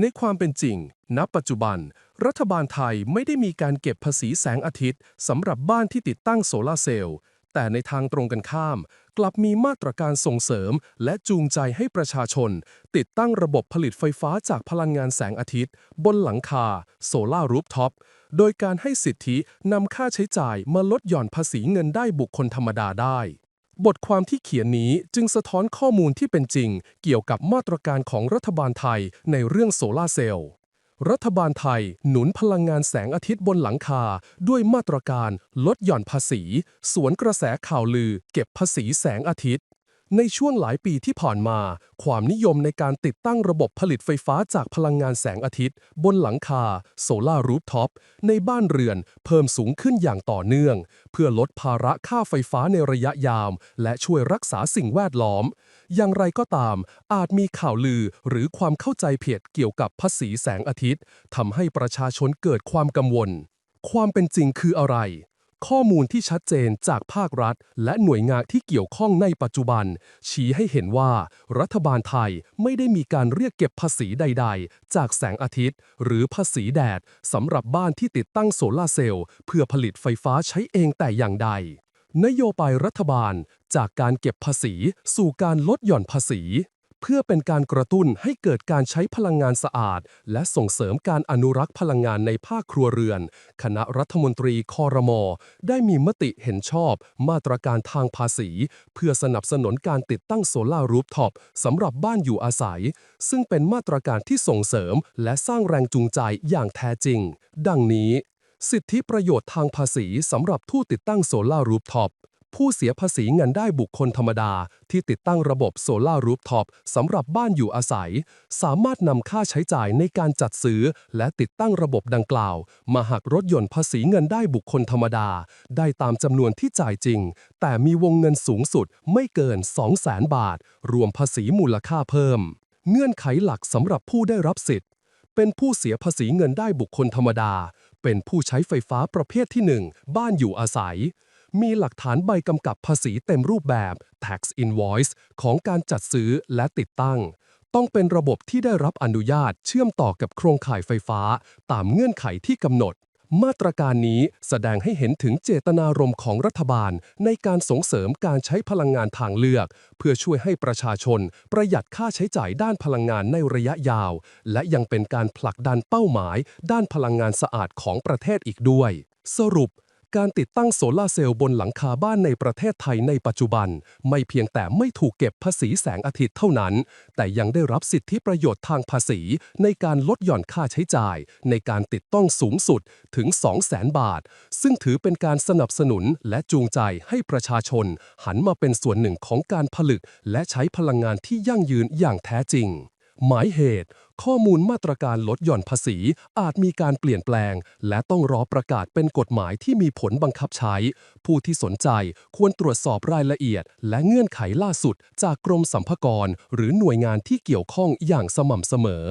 ในความเป็นจริง ณ ปัจจุบัน รัฐบาลไทยไม่ได้มีการเก็บภาษีแสงอาทิตย์สำหรับบ้านที่ติดตั้งโซลาร์เซลล์ แต่ในทางตรงกันข้าม กลับมีมาตรการส่งเสริม และจูงใจให้ประชาชน ติดตั้งระบบผลิตไฟฟ้าจากพลังงานแสงอาทิตย์ บนหลังคา โซลารูฟท็อป โดยการให้สิทธินำค่าใช้จ่ายมาลดหย่อนภาษีเงินได้บุคคลธรรมดาได้ บทความที่เขียนนี้จึงสะท้อนข้อมูลที่เป็นจริง เกี่ยวกับมาตรการของรัฐบาลไทยในเรื่องโซลาร์เซลล์ รัฐบาลไทยหนุนพลังงานแสงอาทิตย์บนหลังคา ด้วยมาตรการลดหย่อนภาษี สวนกระแสข่าวลือเก็บภาษีแสงอาทิตย์ ในช่วงหลายปีที่ผ่านมา ความนิยมในการติดตั้งระบบผลิตไฟฟ้าจากพลังงานแสงอาทิตย์ บนหลังคาโซลารูฟท็อปในบ้านเรือนเพิ่มสูงขึ้นอย่างต่อเนื่อง เพื่อลดภาระค่าไฟฟ้าในระยะยาวและช่วยรักษาสิ่งแวดล้อม อย่างไรก็ตาม อาจมีข่าวลือหรือความเข้าใจผิดเกี่ยวกับภาษีแสงอาทิตย์ทำให้ประชาชนเกิดความกังวล ความเป็นจริงคืออะไร ข้อมูลที่ชัดเจนจากภาครัฐ และหน่วยงานที่เกี่ยวข้องในปัจจุบัน ชี้ให้เห็นว่ารัฐบาลไทยไม่ได้มีการเรียกเก็บภาษีใด ๆ จากแสงอาทิตย์ หรือภาษีแดดสำหรับบ้านที่ติดตั้งโซลาเซลล์เพื่อผลิตไฟฟ้าใช้เองแต่อย่างใด นโยบายรัฐบาลจากการเก็บภาษีสู่การลดหย่อนภาษี เพื่อเป็นการกระตุ้นให้เกิดการใช้พลังงานสะอาด และส่งเสริมการอนุรักษ์พลังงานในภาคครัวเรือน คณะรัฐมนตรีคอรมอได้มีมติเห็นชอบ มาตรการทางภาษี เพื่อสนับสนุนการติดตั้งโซลารูฟท็อปสำหรับบ้านอยู่อาศัย ซึ่งเป็นมาตรการที่ส่งเสริม และสร้างแรงจูงใจอย่างแท้จริง ดังนี้ สิทธิประโยชน์ทางภาษีสำหรับผู้ติดตั้งโซลารูฟท็อป ผู้เสียภาษีเงินได้บุคคลธรรมดา ที่ติดตั้งระบบโซลารูฟท็อปสำหรับบ้านอยู่อาศัย สามารถนำค่าใช้จ่ายในการจัดซื้อ และติดตั้งระบบดังกล่าว มาหักลดหย่อนภาษีเงินได้บุคคลธรรมดา ได้ตามจำนวนที่จ่ายจริง แต่มีวงเงินสูงสุดไม่เกิน 200,000 บาท รวมภาษีมูลค่าเพิ่ม เงื่อนไขหลักสำหรับผู้ได้รับสิทธิ์ เป็นผู้เสียภาษีเงินได้บุคคลธรรมดา เป็นผู้ใช้ไฟฟ้าประเภทที่ 1 บ้านอยู่อาศัย มีหลักฐานใบกำกับภาษีเต็มรูปแบบ tax invoice ของการจัดซื้อและติดตั้ง ต้องเป็นระบบที่ได้รับอนุญาตเชื่อมต่อกับโครงข่ายไฟฟ้า ตามเงื่อนไขที่กำหนด มาตรการนี้แสดงให้เห็นถึงเจตนารมณ์ของรัฐบาล ในการส่งเสริมการใช้พลังงานทางเลือก เพื่อช่วยให้ประชาชน ประหยัดค่าใช้จ่ายด้านพลังงานในระยะยาว และยังเป็นการผลักดันเป้าหมาย ด้านพลังงานสะอาดของประเทศอีกด้วยสรุป การติดตั้งโซลาเซลล์บนหลังคาบ้านในประเทศไทยในปัจจุบัน ไม่เพียงแต่ไม่ถูกเก็บภาษีแสงอาทิตย์เท่านั้น แต่ยังได้รับสิทธิประโยชน์ทางภาษี ในการลดหย่อนค่าใช้จ่าย ในการติดตั้งสูงสุดถึง 200,000 บาท ซึ่งถือเป็นการสนับสนุนและจูงใจให้ประชาชน หันมาเป็นส่วนหนึ่งของการผลิตและใช้พลังงานที่ยั่งยืนอย่างแท้จริง หมายเหตุ ข้อมูลมาตรการลดหย่อนภาษี อาจมีการเปลี่ยนแปลง และต้องรอประกาศเป็นกฎหมายที่มีผลบังคับใช้ ผู้ที่สนใจควรตรวจสอบรายละเอียด และเงื่อนไขล่าสุดจากกรมสรรพากร หรือหน่วยงานที่เกี่ยวข้องอย่างสม่ำเสมอ